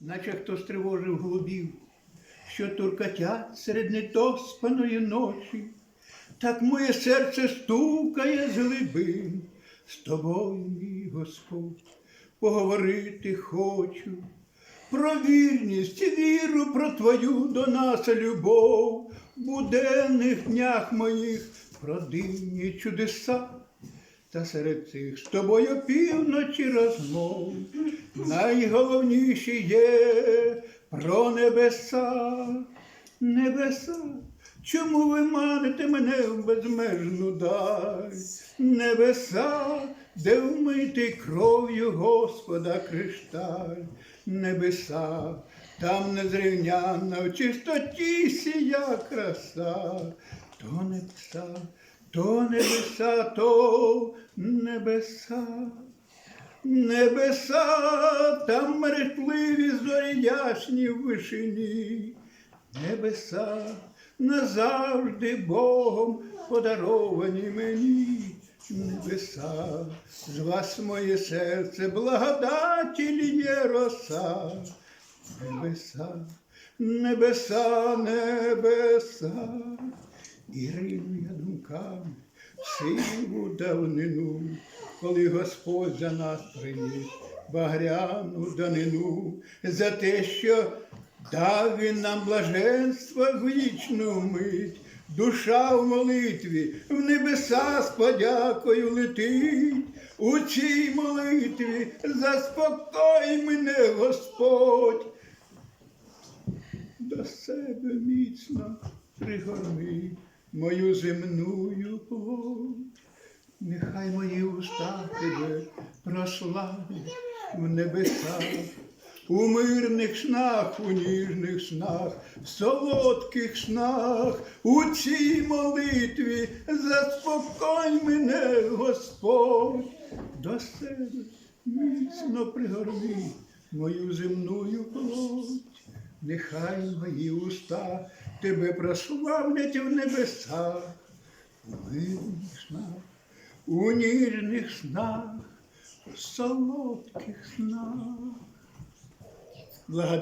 наче хто стривожив голубів, що туркотять серед недоспаної ночі. Так моє серце стукає з глибин, з тобою, мій Господь, поговорити хочу. Про вірність і віру, про твою до нас любов, в буденних днях моїх, про дивні чудеса. Та серед цих з тобою півночі розмов найголовніші є про небеса, небеса. Чому ви маните мене в безмежну даль? Небеса, де вмитий кров'ю Господа кришталь, небеса, там незрівнянна в чистоті сія краса, то небеса, то небеса, то небеса. Небеса там мерехтливі зорі ясні в вишині, небеса назавжди Богом подаровані мені, небеса, з вас моє серце благодаті ліє роса, небеса, небеса, небеса, і рину я думками в сиву давнину, коли Господь за нас приніс багряну данину, за те, що дав він нам блаженство вічну мить, душа в молитві в небеса з подякою летить. У цій молитві заспокой мене, Господь, до себе міцно пригорни мою земную плоть. Нехай мої уста тебе прославлять в небесах, у мирних снах, у ніжних снах, в солодких снах, у цій молитві заспокой мене, Господь, до себе міцно пригорни мою земную плоть. Нехай мої уста тебе прославлять в небесах, у мирних снах, у нірних снах, солодких снах.